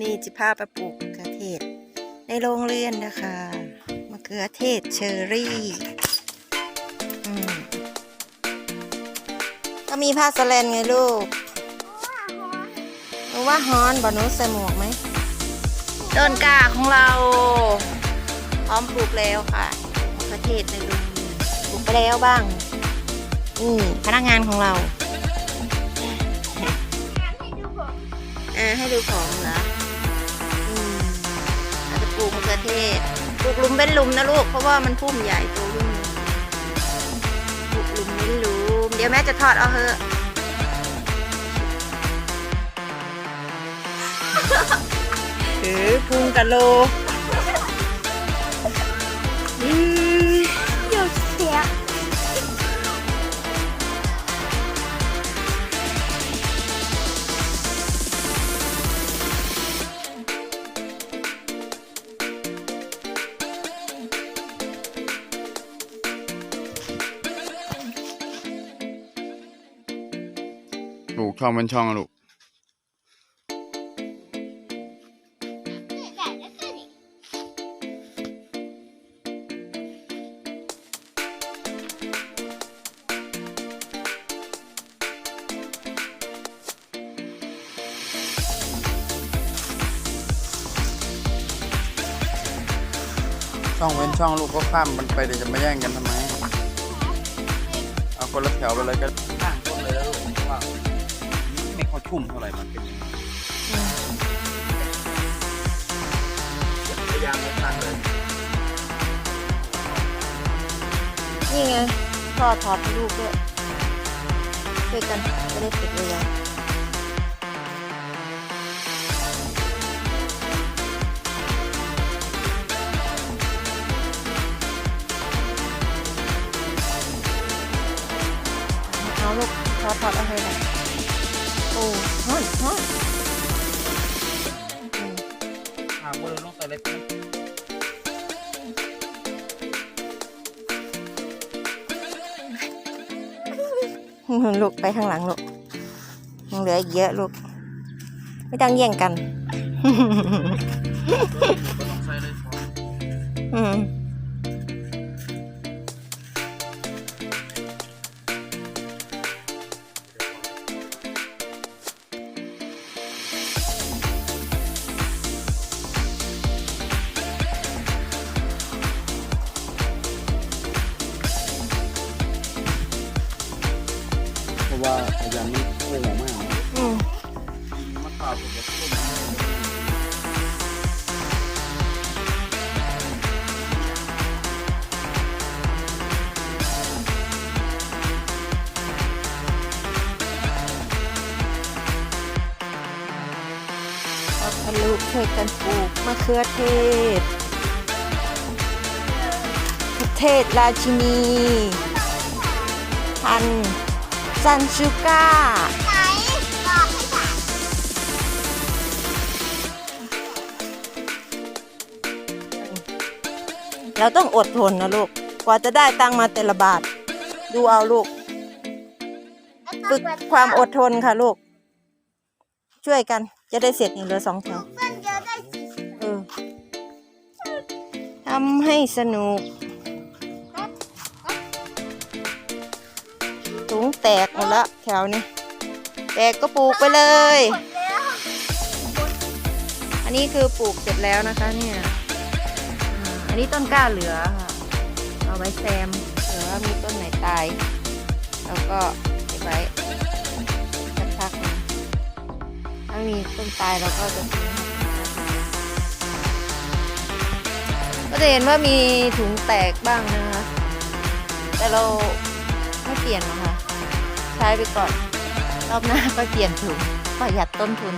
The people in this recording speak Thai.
นี่จะพาไปปลูกมะเขือเทศ ในโรงเรือนนะคะมะเขือเทศเชอรี่อืมก็มีผ้าสแลนไงลูกหนูว่าฮอนบอนุใส่หมวกไหมต้นกล้าของเรา พร้อมปลูกแล้วค่ะมะเขือเทศในโรงเรือนปลูกไปแล้วบ้างนี่พนักงานของเราอ่าให้ดูของเหรออื เทศปลูกลุมเป็นลุมนะลูก เพราะว่ามันพุ่มใหญ่โตขึ้นปลูกลุมเป็นลุม เดี๋ยวแม่จะทอดเอาเหอะถือพุงกะโล ลูกช่องเป็นช่องลูกช่องเว้นช่องลูกก็ข้ามมันไปเดี๋ยวจะมาแย่งกันทำไม เอาคนละแถวไปเลยก็ ขุ่มเท่าไหร่มันเป็นย่างนี้พยายามม่ทันเลยนี่ไงทอดทอดให้ลูกด้วยช่วยกันจะได้ติดเลยอะเอาลูกทอดทอดเอาให้หน่อย อ้ฮ้อนฮอนหาเบอร์ลูกตัวเล็กนะลูกไปข้างหลังลูกยังเหลืออีกเยอะลูก ไม่ต้องแย่งกัน เพราะว่าพยายามไม่โค้งมากนะอืมมะขามผมก็ต้มเอากันลูกช่วยกันปลูกมะเขือเทศมะเขือเทศราชินี พันธุ์ ซันชูก้า ไหนบอกให้ถามเราต้องอดทนนะลูก กว่าจะได้ตังค์มาแต่ละบาท ดูเอาลูก ฝึกความอดทนค่ะลูก ช่วยกันจะได้เสร็จนี่เหลือสองแถวเพื่อนเยอะได้สี่สิบเออทำให้สนุก แตกหมดละแถวนี้ แตกก็ปลูกไปเลย อันนี้คือปลูกเสร็จแล้วนะคะเนี่ยอันนี้ต้นกล้าเหลือค่ะเอาไว้แซมเผื่อว่ามีต้นไหนตายแล้วก็เก็บไว้สักพักนึงถ้ามีต้นตายเราก็จะก็จะเห็นว่ามีถุงแตกบ้างนะคะ แต่เราไม่เปลี่ยนหรอกค่ะ ใช้ไปก่อน รอบหน้าก็เปลี่ยนถุงประหยัดต้นทุน